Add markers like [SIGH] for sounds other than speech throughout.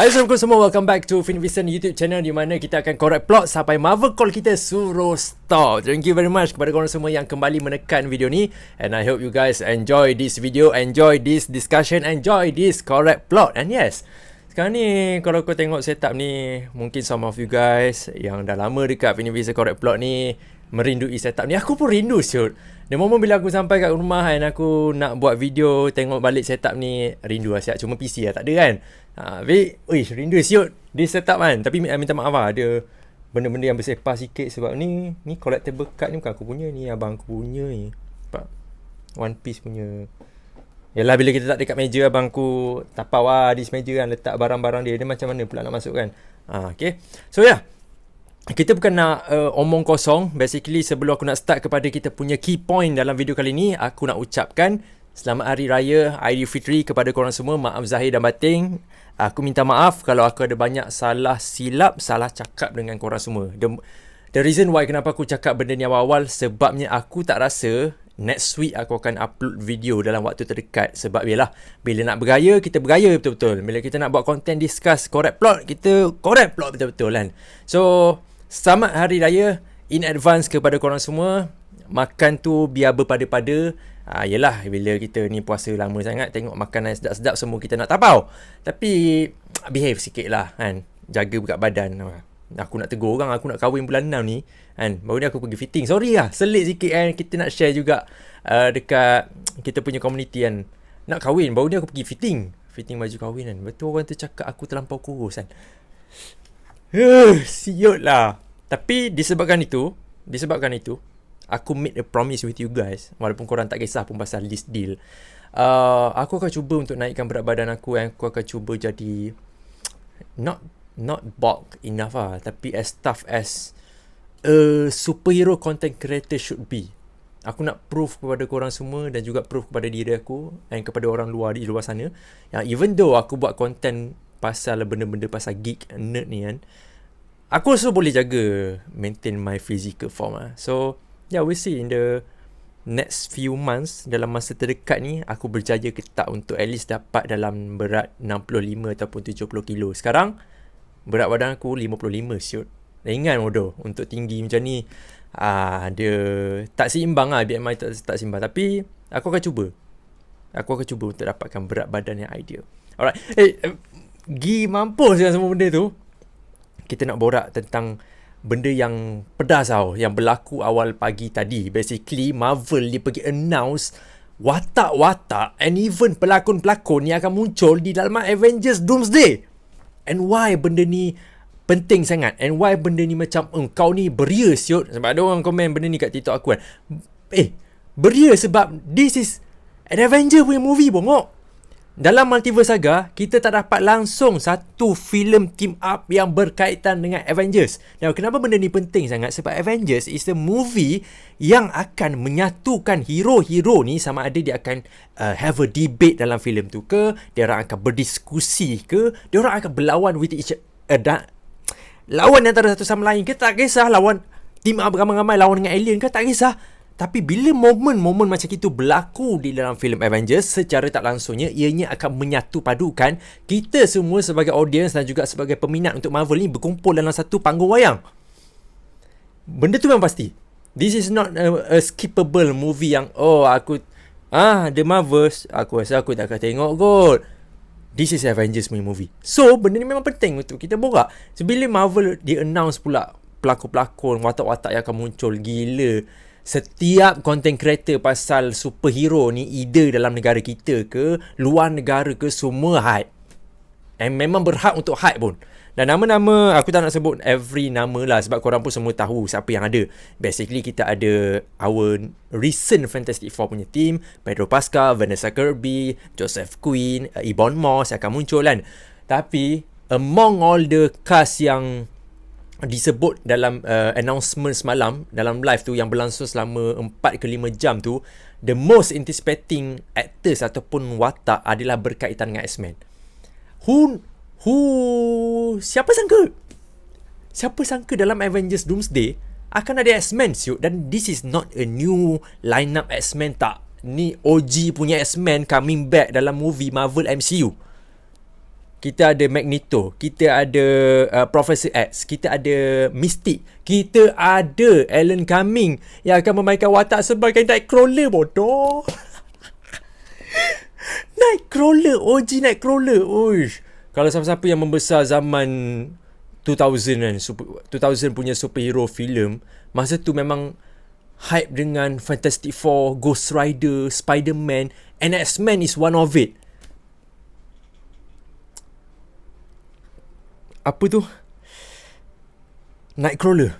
Hai Assalamualaikum semua. Welcome back to Fin Vincent YouTube channel Di mana kita akan correct plot Sampai Marvel call kita suruh stop. Thank you very much Kepada korang semua yang kembali menekan video ni. And I hope you guys enjoy this video Enjoy this discussion Enjoy this correct plot. And yes sekarang ni kalau kau tengok setup ni Mungkin some of you guys Yang dah lama dekat Fin Vincent correct plot ni Merindui setup ni. Aku pun rindu siut The moment bila aku sampai kat rumah kan Aku nak buat video Tengok balik setup ni Rindu lah siap Cuma PC lah tak ada kan Ha, tapi, ui, rindu siut di setup kan. Tapi minta maaf lah, ada benda-benda yang bersepah sikit sebab ni, ni collectible card ni bukan aku punya ni, abang aku punya ni. Sebab One Piece punya. Yalah bila kita tak dekat meja abang aku tapau lah di meja kan letak barang-barang dia. Dia macam mana pula nak masuk kan. Ha, okay. So ya. Yeah. Kita bukan nak uh, omong kosong. Basically sebelum aku nak start kepada kita punya key point dalam video kali ni. Aku nak ucapkan Selamat Hari Raya Aidilfitri kepada korang semua. Maaf Zahir dan Bating. Aku minta maaf kalau aku ada banyak salah silap, salah cakap dengan korang semua. The, the reason why kenapa aku cakap benda ni awal-awal sebabnya aku tak rasa next week aku akan upload video dalam waktu terdekat. Sebab biarlah, bila nak bergaya, kita bergaya betul-betul. Bila kita nak buat content discuss correct plot, kita correct plot betul-betul kan. So, selamat Hari Raya in advance kepada korang semua. Makan tu biar berpada-pada. Ah, yelah bila kita ni puasa lama sangat tengok makanan sedap-sedap semua kita nak tapau. Tapi [TSK] behave sikit lah kan. Jaga berat badan. Aku nak tegur orang aku nak kahwin bulan 6 ni kan. Baru ni aku pergi fitting. Sorry lah selit sikit kan. Kita nak share juga uh, dekat [TSK] kita punya community kan. Nak kahwin baru ni aku pergi fitting. Fitting baju kahwin kan. Betul orang tu cakap aku terlampau kurus kan. Uh, [SIGHS] siut lah. Tapi disebabkan itu, disebabkan itu, aku made a promise with you guys. Walaupun korang tak kisah pun pasal this deal. Uh, aku akan cuba untuk naikkan berat badan aku and aku akan cuba jadi not not bulk enough lah. Tapi as tough as a superhero content creator should be. Aku nak prove kepada korang semua dan juga prove kepada diri aku dan kepada orang luar di luar sana. Yang even though aku buat content pasal benda-benda pasal geek nerd ni kan aku also boleh jaga maintain my physical form lah. So yeah, we see in the next few months dalam masa terdekat ni aku berjaya ke tak untuk at least dapat dalam berat 65 ataupun 70 kilo. Sekarang berat badan aku 55 siut. Ringan bodoh untuk tinggi macam ni. Ah dia tak seimbang lah BMI tak, tak seimbang tapi aku akan cuba. Aku akan cuba untuk dapatkan berat badan yang ideal. Alright. Eh, hey, gi mampus dengan semua benda tu. Kita nak borak tentang benda yang pedas tau yang berlaku awal pagi tadi. Basically Marvel dia pergi announce watak-watak and even pelakon-pelakon yang akan muncul di dalam Avengers Doomsday. And why benda ni penting sangat? And why benda ni macam eh, kau ni beria siut? Sebab ada orang komen benda ni kat TikTok aku kan. Eh beria sebab this is an Avenger punya movie bongok dalam Multiverse Saga, kita tak dapat langsung satu filem team up yang berkaitan dengan Avengers. Dan kenapa benda ni penting sangat? Sebab Avengers is the movie yang akan menyatukan hero-hero ni sama ada dia akan uh, have a debate dalam filem tu ke, dia orang akan berdiskusi ke, dia orang akan berlawan with each other. Uh, lawan antara satu sama lain ke, tak kisah lawan team up ramai-ramai lawan dengan alien ke, tak kisah. Tapi bila momen-momen macam itu berlaku di dalam filem Avengers secara tak langsungnya ianya akan menyatu padukan kita semua sebagai audience dan juga sebagai peminat untuk Marvel ni berkumpul dalam satu panggung wayang. Benda tu memang pasti. This is not a, a skippable movie yang oh aku ah The Marvels aku rasa aku tak akan tengok kot. This is Avengers movie. So benda ni memang penting untuk kita borak. Sebila Marvel di announce pula pelakon-pelakon watak-watak yang akan muncul gila setiap content creator pasal superhero ni either dalam negara kita ke luar negara ke semua hype. And memang berhak untuk hype pun. Dan nama-nama aku tak nak sebut every nama lah sebab korang pun semua tahu siapa yang ada. Basically kita ada our recent Fantastic Four punya team. Pedro Pascal, Vanessa Kirby, Joseph Quinn, Ibon Moss akan muncul kan. Tapi among all the cast yang disebut dalam uh, announcement semalam dalam live tu yang berlangsung selama 4 ke 5 jam tu the most anticipating actors ataupun watak adalah berkaitan dengan X-Men. Who who siapa sangka? Siapa sangka dalam Avengers Doomsday akan ada X-Men siut dan this is not a new lineup X-Men tak. Ni OG punya X-Men coming back dalam movie Marvel MCU. Kita ada Magneto, kita ada uh, Professor X, kita ada Mystic, kita ada Alan Cumming yang akan memainkan watak sebagai Nightcrawler bodoh. [LAUGHS] Nightcrawler, OG Nightcrawler. Uish. Kalau siapa-siapa yang membesar zaman 2000 kan, 2000 punya superhero film, masa tu memang hype dengan Fantastic Four, Ghost Rider, Spider-Man, and X-Men is one of it. Apa tu? Nightcrawler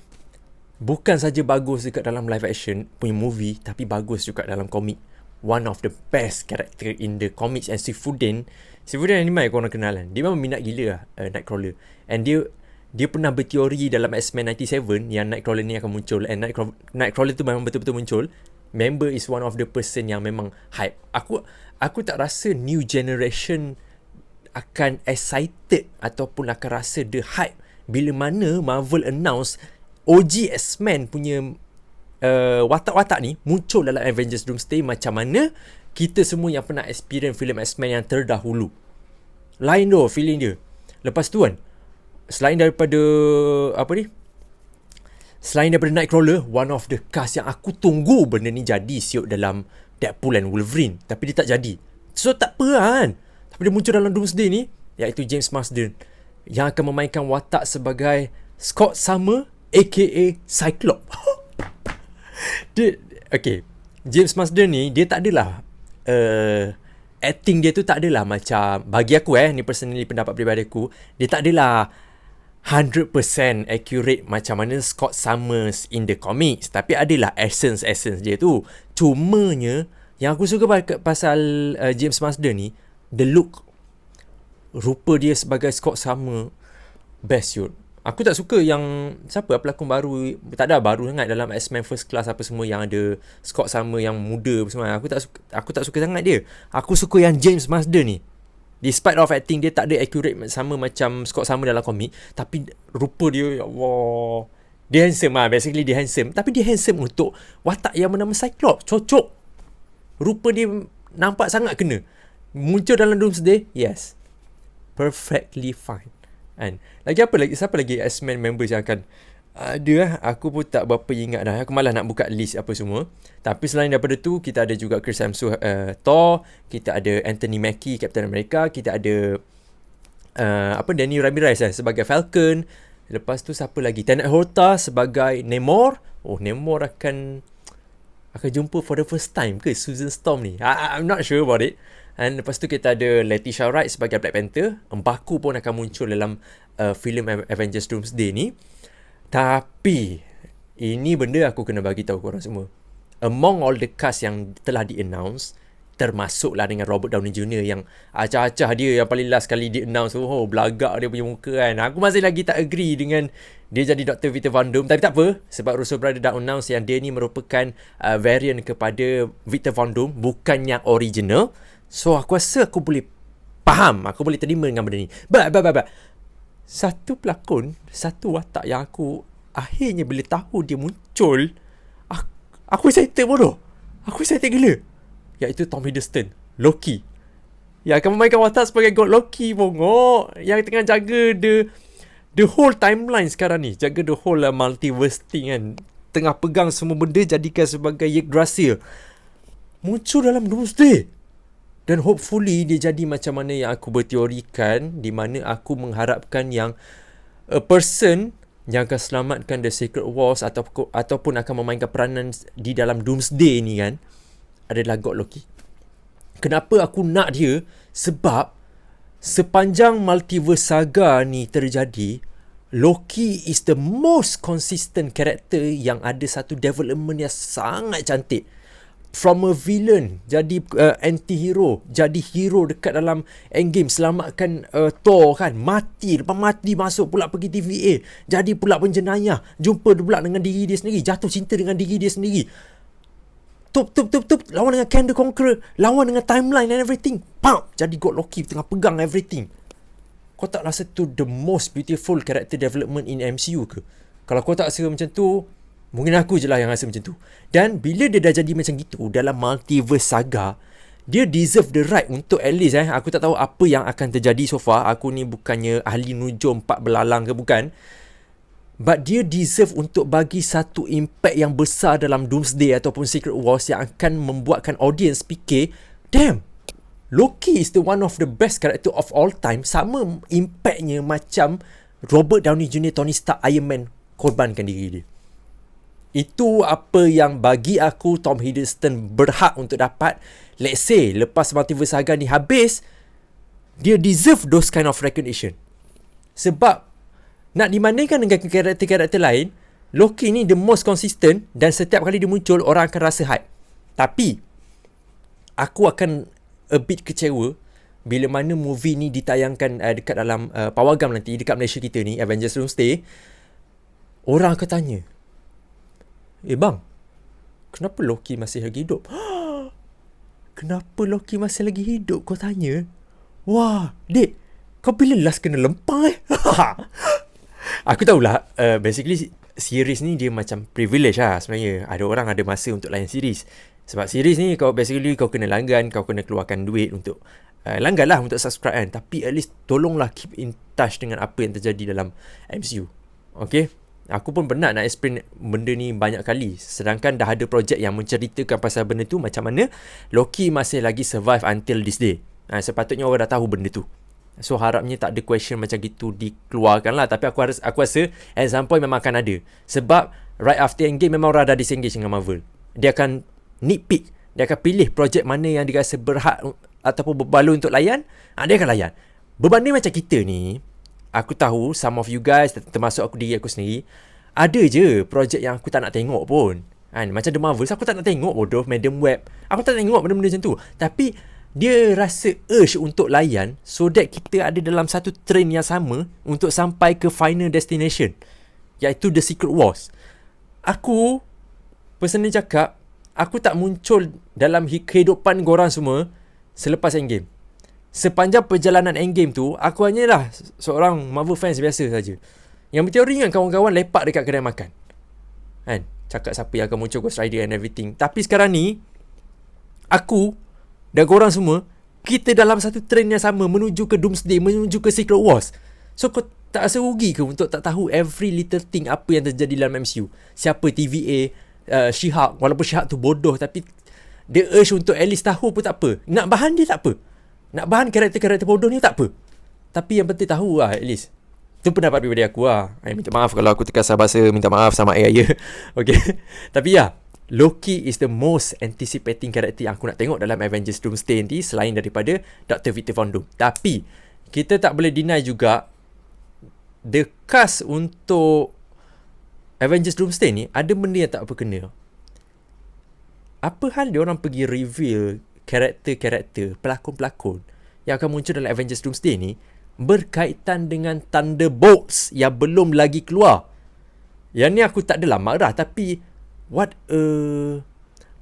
bukan saja bagus dekat dalam live action punya movie tapi bagus juga dalam komik. One of the best character in the comics. And Sifuden Sifuden ni mai korang kenal kan? Dia memang minat gila lah uh, Nightcrawler and dia dia pernah berteori dalam X-Men 97 yang Nightcrawler ni akan muncul. And Nightcrawler, Nightcrawler tu memang betul-betul muncul. Member is one of the person yang memang hype. Aku aku tak rasa new generation akan excited ataupun akan rasa the hype bila mana Marvel announce OG X-Men punya uh, watak-watak ni muncul dalam Avengers Doomsday macam mana kita semua yang pernah experience filem X-Men yang terdahulu. Lain tu feeling dia. Lepas tu kan, selain daripada apa ni? Selain daripada Nightcrawler, one of the cast yang aku tunggu benda ni jadi siut dalam Deadpool and Wolverine. Tapi dia tak jadi. So tak apa kan? Dia muncul dalam Doomsday ni iaitu James Marsden yang akan memainkan watak sebagai Scott Summer aka Cyclops. [LAUGHS] dia okay. James Marsden ni dia tak adalah uh, acting dia tu tak adalah macam bagi aku eh ni personally pendapat peribadi aku dia tak adalah 100% accurate macam mana Scott Summers in the comics tapi adalah essence essence dia tu cumanya yang aku suka pasal uh, James Marsden ni the look rupa dia sebagai Scott sama best yut aku tak suka yang siapa pelakon baru tak ada baru sangat dalam X-Men First Class apa semua yang ada Scott sama yang muda semua. Aku tak suka aku tak suka sangat dia. Aku suka yang James Marsden ni. Despite of acting dia tak ada accurate sama macam Scott sama dalam komik tapi rupa dia ya Allah. Dia handsome lah basically dia handsome. Tapi dia handsome untuk watak yang bernama Cyclops. Cocok. Rupa dia nampak sangat kena muncul dalam Doomsday yes. Perfectly fine. And lagi apa lagi? Siapa lagi X-Men members yang akan ada lah aku pun tak berapa ingat dah. Aku malah nak buka list apa semua. Tapi selain daripada tu kita ada juga Chris Hemsworth uh, Thor. Kita ada Anthony Mackie Captain America. Kita ada uh, apa Danny Ramirez eh, sebagai Falcon. Lepas tu siapa lagi? Tenet Horta sebagai Namor. Oh Namor akan akan jumpa for the first time ke? Susan Storm ni? I, I'm not sure about it And lepas tu kita ada Letitia Wright sebagai Black Panther. Mbaku pun akan muncul dalam uh, filem Avengers Doomsday ni. Tapi ini benda aku kena bagi tahu korang semua. Among all the cast yang telah di-announce, termasuklah dengan Robert Downey Jr. yang acah-acah dia yang paling last kali di-announce. Oh, belagak dia punya muka kan. Aku masih lagi tak agree dengan dia jadi Dr. Victor Von Doom. Tapi tak apa. Sebab Russo Brother dah announce yang dia ni merupakan uh, variant kepada Victor Von Doom. Bukan yang original. So aku rasa aku boleh faham, aku boleh terima dengan benda ni. But, but, but, but. Satu pelakon, satu watak yang aku akhirnya boleh tahu dia muncul, aku, aku excited bodoh. Aku excited gila. Iaitu Tom Hiddleston, Loki. Yang akan memainkan watak sebagai God Loki, bongok. Yang tengah jaga the the whole timeline sekarang ni. Jaga the whole uh, multiverse thing kan. Tengah pegang semua benda jadikan sebagai Yggdrasil. Muncul dalam Doomsday. Dan hopefully dia jadi macam mana yang aku berteorikan di mana aku mengharapkan yang a person yang akan selamatkan The Secret Wars atau, ataupun akan memainkan peranan di dalam Doomsday ni kan adalah God Loki. Kenapa aku nak dia? Sebab sepanjang multiverse saga ni terjadi, Loki is the most consistent character yang ada satu development yang sangat cantik from a villain jadi uh, anti-hero jadi hero dekat dalam endgame selamatkan uh, Thor kan mati lepas mati masuk pula pergi TVA jadi pula penjenayah jumpa pula dengan diri dia sendiri jatuh cinta dengan diri dia sendiri. Tup tup tup tup lawan dengan Kang the Conqueror lawan dengan timeline and everything pam jadi God Loki tengah pegang everything. Kau tak rasa tu the most beautiful character development in MCU ke? Kalau kau tak rasa macam tu Mungkin aku je lah yang rasa macam tu. Dan bila dia dah jadi macam gitu dalam multiverse saga, dia deserve the right untuk at least eh aku tak tahu apa yang akan terjadi so far aku ni bukannya ahli nujum empat belalang ke bukan but dia deserve untuk bagi satu impact yang besar dalam Doomsday ataupun Secret Wars yang akan membuatkan audience fikir damn Loki is the one of the best character of all time sama impactnya macam Robert Downey Jr. Tony Stark Iron Man korbankan diri dia itu apa yang bagi aku Tom Hiddleston berhak untuk dapat. Let's say lepas Multiverse Saga ni habis, dia deserve those kind of recognition. Sebab nak dimandingkan dengan karakter-karakter lain, Loki ni the most consistent dan setiap kali dia muncul orang akan rasa hype. Tapi aku akan a bit kecewa bila mana movie ni ditayangkan uh, dekat dalam uh, pawagam nanti dekat Malaysia kita ni Avengers Doomsday orang akan tanya Eh bang, kenapa Loki masih lagi hidup? [GASPS] kenapa Loki masih lagi hidup? Kau tanya. Wah, dek, kau bila last kena lempang eh? [LAUGHS] Aku tahulah, uh, basically series ni dia macam privilege lah sebenarnya. Ada orang ada masa untuk layan series. Sebab series ni kau basically kau kena langgan, kau kena keluarkan duit untuk uh, langgan lah untuk subscribe kan. Tapi at least tolonglah keep in touch dengan apa yang terjadi dalam MCU. Okay? Aku pun pernah nak explain benda ni banyak kali. Sedangkan dah ada projek yang menceritakan pasal benda tu macam mana Loki masih lagi survive until this day. Ha, sepatutnya orang dah tahu benda tu. So harapnya tak ada question macam gitu dikeluarkan lah. Tapi aku harus aku rasa at some point memang akan ada. Sebab right after Endgame memang orang dah disengage dengan Marvel. Dia akan nitpick. Dia akan pilih projek mana yang dia rasa berhak ataupun berbaloi untuk layan. Ha, dia akan layan. Berbanding macam kita ni, aku tahu some of you guys termasuk aku diri aku sendiri ada je projek yang aku tak nak tengok pun. Kan? Macam The Marvels aku tak nak tengok bodoh Madam Web. Aku tak nak tengok benda-benda macam tu. Tapi dia rasa urge untuk layan so that kita ada dalam satu train yang sama untuk sampai ke final destination iaitu The Secret Wars. Aku personally cakap aku tak muncul dalam kehidupan korang semua selepas Endgame sepanjang perjalanan Endgame tu, aku hanyalah seorang Marvel fans biasa saja. Yang berteori dengan kawan-kawan lepak dekat kedai makan. Kan? Cakap siapa yang akan muncul Ghost Rider and everything. Tapi sekarang ni, aku dan korang semua, kita dalam satu trend yang sama menuju ke Doomsday, menuju ke Secret Wars. So, kau tak rasa rugi ke untuk tak tahu every little thing apa yang terjadi dalam MCU? Siapa TVA, uh, She-Hulk, walaupun She-Hulk tu bodoh tapi dia urge untuk at least tahu pun tak apa. Nak bahan dia tak apa. Nak bahan karakter-karakter bodoh ni tak apa. Tapi yang penting tahu lah at least. Itu pendapat pribadi aku lah. I minta maaf kalau aku terkasar bahasa. Minta maaf sama ayah ya. [LAUGHS] okay. Tapi ya. Loki is the most anticipating karakter yang aku nak tengok dalam Avengers Doomsday nanti selain daripada Dr. Victor Von Doom. Tapi kita tak boleh deny juga the cast untuk Avengers Doomsday ni ada benda yang tak apa kena. Apa hal dia orang pergi reveal karakter-karakter, pelakon-pelakon yang akan muncul dalam Avengers Doomsday ni berkaitan dengan Thunderbolts yang belum lagi keluar. Yang ni aku tak adalah marah tapi what a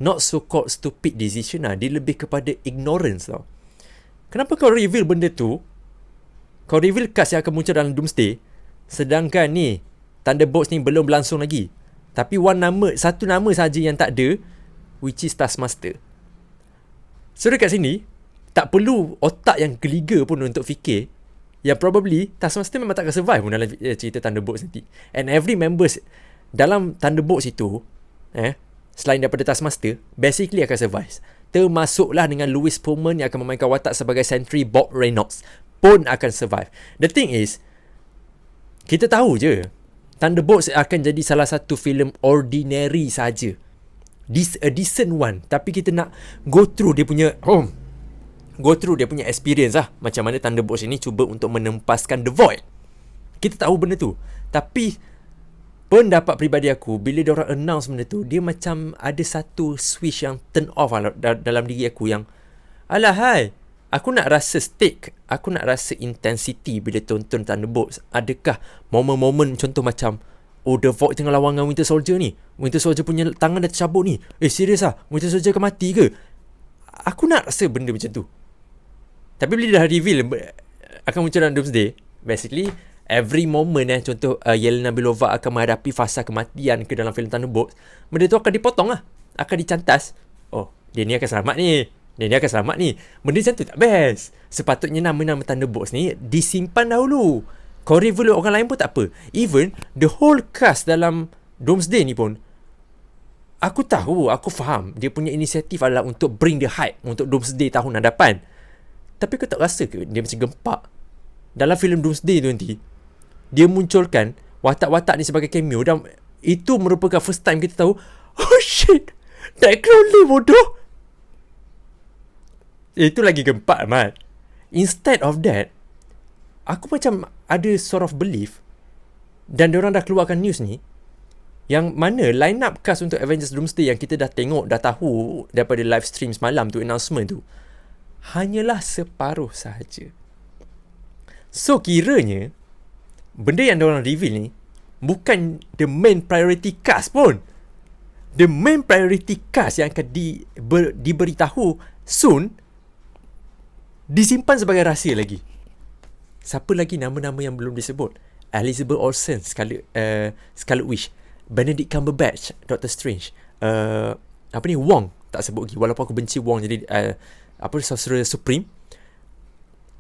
not so called stupid decision lah. Dia lebih kepada ignorance tau. Kenapa kau reveal benda tu? Kau reveal cast yang akan muncul dalam Doomsday sedangkan ni Thunderbolts ni belum berlangsung lagi. Tapi one nama, satu nama saja yang tak ada which is Taskmaster. So dekat sini Tak perlu otak yang geliga pun untuk fikir. Yang probably Taskmaster memang tak akan survive pun dalam eh, cerita Thunderbolts nanti. And every members Dalam Thunderbolts itu eh, Selain daripada Taskmaster Basically akan survive. Termasuklah dengan Louis Pullman Yang akan memainkan watak sebagai Sentry Bob Reynolds Pun akan survive. The thing is Kita tahu je Thunderbolts akan jadi salah satu filem ordinary saja this a decent one. Tapi kita nak go through dia punya oh, go through dia punya experience lah. Macam mana Thunderbolts ini cuba untuk menempaskan The Void. Kita tahu benda tu. Tapi pendapat peribadi aku bila dia orang announce benda tu dia macam ada satu switch yang turn off lah dalam diri aku yang alah hai. Aku nak rasa stake aku nak rasa intensity bila tonton Thunderbolts. Adakah momen-momen contoh macam Oh The Void tengah lawan dengan Winter Soldier ni. Winter Soldier punya tangan dah tercabut ni. Eh serius lah Winter Soldier akan mati ke? Aku nak rasa benda macam tu. Tapi bila dah reveal Akan muncul dalam Doomsday Basically Every moment eh Contoh uh, Yelena Belova akan menghadapi fasa kematian ke dalam filem Thunderbolts Benda tu akan dipotong lah. Akan dicantas. Oh Dia ni akan selamat ni. Dia akan selamat ni. Benda macam tu tak best. Sepatutnya nama-nama Thunderbolts ni disimpan dahulu. Kau reveal orang lain pun tak apa. Even the whole cast dalam Doomsday ni pun Aku tahu, aku faham dia punya inisiatif adalah untuk bring the hype untuk Doomsday tahun hadapan. Tapi kau tak rasa ke dia macam gempak? Dalam filem Doomsday tu nanti, dia munculkan watak-watak ni sebagai cameo dan itu merupakan first time kita tahu, oh shit, that Crowley bodoh. Itu lagi gempak, Mat. Instead of that, aku macam ada sort of belief dan orang dah keluarkan news ni, yang mana line up cast untuk Avengers Doomsday yang kita dah tengok, dah tahu daripada live stream semalam tu, announcement tu, hanyalah separuh sahaja. So, kiranya, benda yang orang reveal ni, bukan the main priority cast pun. The main priority cast yang akan di, ber, diberitahu soon, disimpan sebagai rahsia lagi. Siapa lagi nama-nama yang belum disebut? Elizabeth Olsen, Scarlet, uh, Scarlet Witch. Benedict Cumberbatch Doctor Strange. Uh, apa ni? Wong tak sebut lagi. Walaupun aku benci Wong jadi uh, apa Sorcerer Supreme.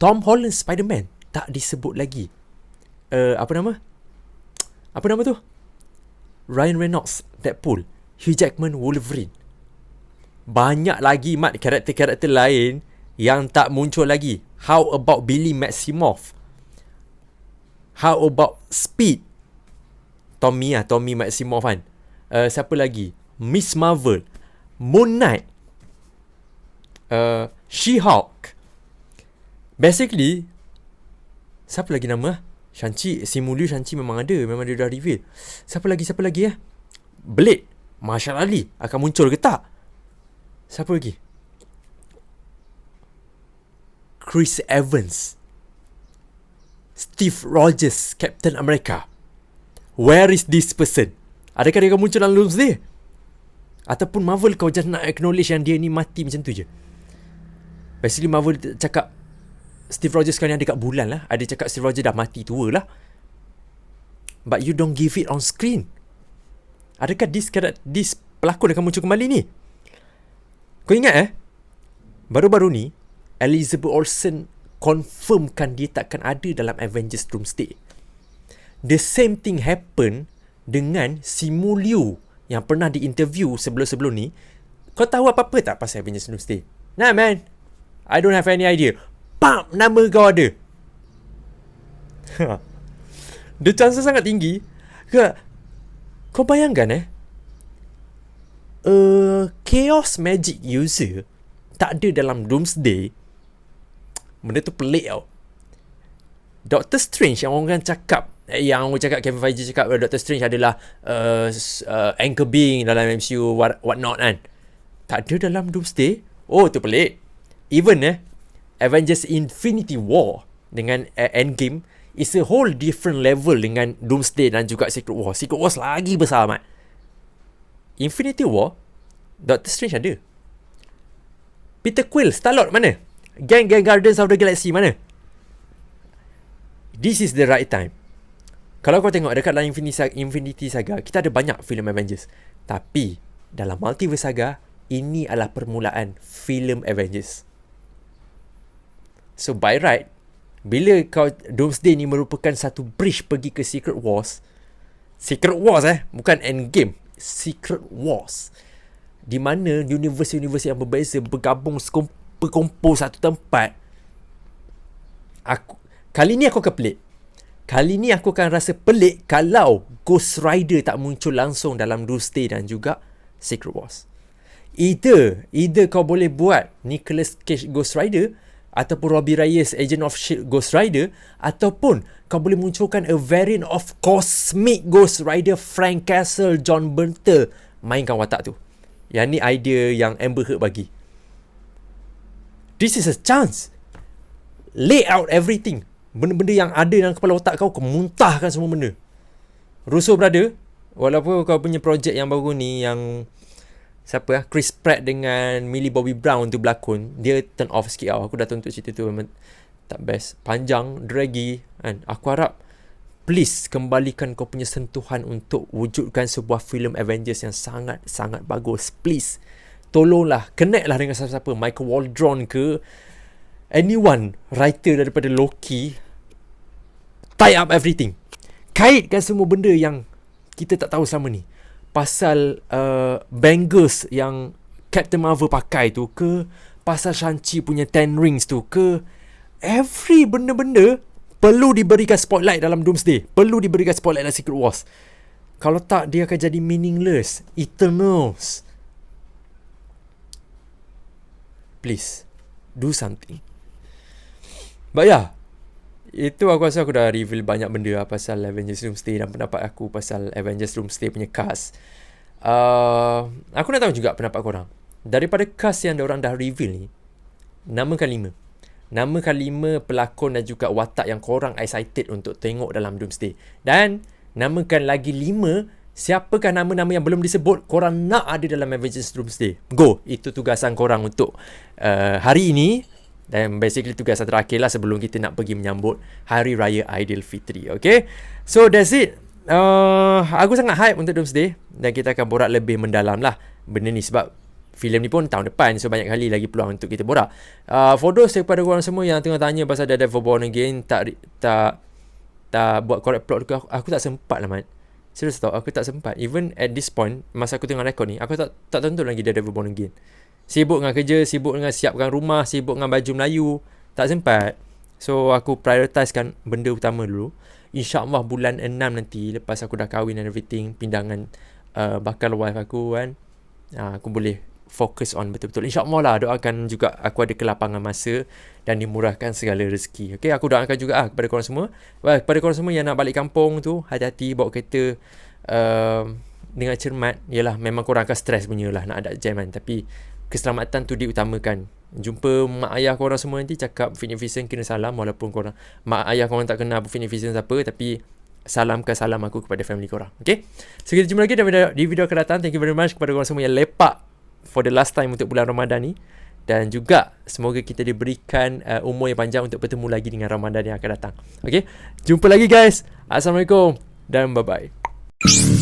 Tom Holland Spider-Man tak disebut lagi. Uh, apa nama? Apa nama tu? Ryan Reynolds Deadpool. Hugh Jackman Wolverine. Banyak lagi mat karakter-karakter lain yang tak muncul lagi. How about Billy Maximoff how about Speed? Tommy lah Tommy Maximoff kan? Uh, Siapa lagi? Miss Marvel Moon Knight uh, She-Hulk. Basically Siapa lagi nama? Shang-Chi Simu Liu Shang-Chi memang ada Memang dia dah reveal. Siapa lagi Siapa lagi ya Blade Marshall Ali Akan muncul ke tak? Siapa lagi? Chris Evans Steve Rogers Captain America Where is this person? Adakah dia akan muncul dalam Doomsday? Ataupun Marvel kau just nak acknowledge yang dia ni mati macam tu je? Basically Marvel cakap Steve Rogers sekarang ada kat bulan lah. Ada cakap Steve Rogers dah mati tua lah. But you don't give it on screen. Adakah this, this pelakon akan muncul kembali ni? Kau ingat eh? Baru-baru ni, Elizabeth Olsen confirmkan dia takkan ada dalam Avengers Doomsday the same thing happen dengan Simu Liu yang pernah diinterview sebelum-sebelum ni. Kau tahu apa-apa tak pasal Avengers Doomsday? Nah man, I don't have any idea. Pam, nama kau ada. the chances sangat tinggi. Ke, kau bayangkan eh, uh, Chaos Magic user tak ada dalam Doomsday. Benda tu pelik tau. Doctor Strange yang orang cakap Eh, yang orang cakap Kevin Feige cakap uh, Doctor Strange adalah uh, uh, anchor being dalam MCU what, what not kan? Tak ada dalam Doomsday. Oh tu pelik. Even eh Avengers Infinity War dengan uh, Endgame is a whole different level dengan Doomsday dan juga Secret War. Secret War lagi besar mat Infinity War Doctor Strange ada. Peter Quill Star-Lord mana Gang-gang Guardians of the Galaxy mana This is the right time kalau kau tengok dekat dalam Infinity Saga, Infinity Saga kita ada banyak filem Avengers. Tapi dalam Multiverse Saga, ini adalah permulaan filem Avengers. So by right, bila kau Doomsday ni merupakan satu bridge pergi ke Secret Wars, Secret Wars eh, bukan Endgame, Secret Wars. Di mana universe-universe yang berbeza bergabung berkumpul satu tempat. Aku kali ni aku akan pelik. Kali ni aku akan rasa pelik kalau Ghost Rider tak muncul langsung dalam Doomsday dan juga Secret Wars. Either, either kau boleh buat Nicholas Cage Ghost Rider ataupun Robbie Reyes Agent of S.H.I.E.L.D. Ghost Rider ataupun kau boleh munculkan a variant of Cosmic Ghost Rider Frank Castle John Bernthal mainkan watak tu. Yang ni idea yang Amber Heard bagi. This is a chance. Lay out everything. Benda-benda yang ada dalam kepala otak kau kau muntahkan semua benda. Russo brother walaupun kau punya projek yang baru ni yang siapa lah Chris Pratt dengan Millie Bobby Brown tu berlakon dia turn off sikit tau. Aku dah tonton cerita tu memang tak best. Panjang draggy kan? Aku harap please kembalikan kau punya sentuhan untuk wujudkan sebuah filem Avengers yang sangat sangat bagus. Please tolonglah connect lah dengan siapa-siapa. Michael Waldron ke anyone writer daripada Loki tie up everything. Kaitkan semua benda yang kita tak tahu selama ni. Pasal uh, bangles yang Captain Marvel pakai tu ke pasal Shang-Chi punya ten rings tu ke every benda-benda perlu diberikan spotlight dalam Doomsday. Perlu diberikan spotlight dalam Secret Wars. Kalau tak dia akan jadi meaningless Eternals please do something. But yeah itu aku rasa aku dah reveal banyak benda lah pasal Avengers Doomsday dan pendapat aku pasal Avengers Doomsday punya cast. Uh, aku nak tahu juga pendapat korang. Daripada cast yang orang dah reveal ni namakan lima. Namakan lima pelakon dan juga watak yang korang excited untuk tengok dalam Doomsday. Dan namakan lagi lima Siapakah nama-nama yang belum disebut korang nak ada dalam Avengers Doomsday? Go! Itu tugasan korang untuk uh, hari ini. Dan basically tugasan terakhir lah sebelum kita nak pergi menyambut Hari Raya Aidilfitri. Okay? So that's it. Uh, aku sangat hype untuk Doomsday. Dan kita akan borak lebih mendalam lah benda ni sebab filem ni pun tahun depan so banyak kali lagi peluang untuk kita borak. Uh, for those daripada korang semua yang tengah tanya pasal Daredevil Born Again tak tak tak buat correct plot aku, aku tak sempat lah mat. Serius tau Aku tak sempat. Even at this point Masa aku tengah rekod ni Aku tak tak tentu lagi Dia Devil Born Again. Sibuk dengan kerja Sibuk dengan siapkan rumah Sibuk dengan baju Melayu. Tak sempat. So aku prioritisekan Benda utama dulu. InsyaAllah bulan 6 nanti Lepas aku dah kahwin and everything Pindangan uh, Bakal wife aku kan uh, Aku boleh fokus on betul-betul. InsyaAllah lah doakan juga aku ada kelapangan masa dan dimurahkan segala rezeki. Okay, aku doakan juga ah kepada korang semua. Well, kepada korang semua yang nak balik kampung tu, hati-hati bawa kereta uh, dengan cermat. Yalah, memang korang akan stres punya lah nak ada jam kan. Tapi keselamatan tu diutamakan. Jumpa mak ayah korang semua nanti cakap Vision kena salam walaupun korang mak ayah korang tak kenal Vision siapa tapi salamkan salam aku kepada family korang. Okay? So kita jumpa lagi dalam video, di video akan datang. Thank you very much kepada korang semua yang lepak for the last time untuk bulan Ramadan ni dan juga semoga kita diberikan uh, umur yang panjang untuk bertemu lagi dengan Ramadan yang akan datang. Okay, jumpa lagi guys. Assalamualaikum dan bye bye.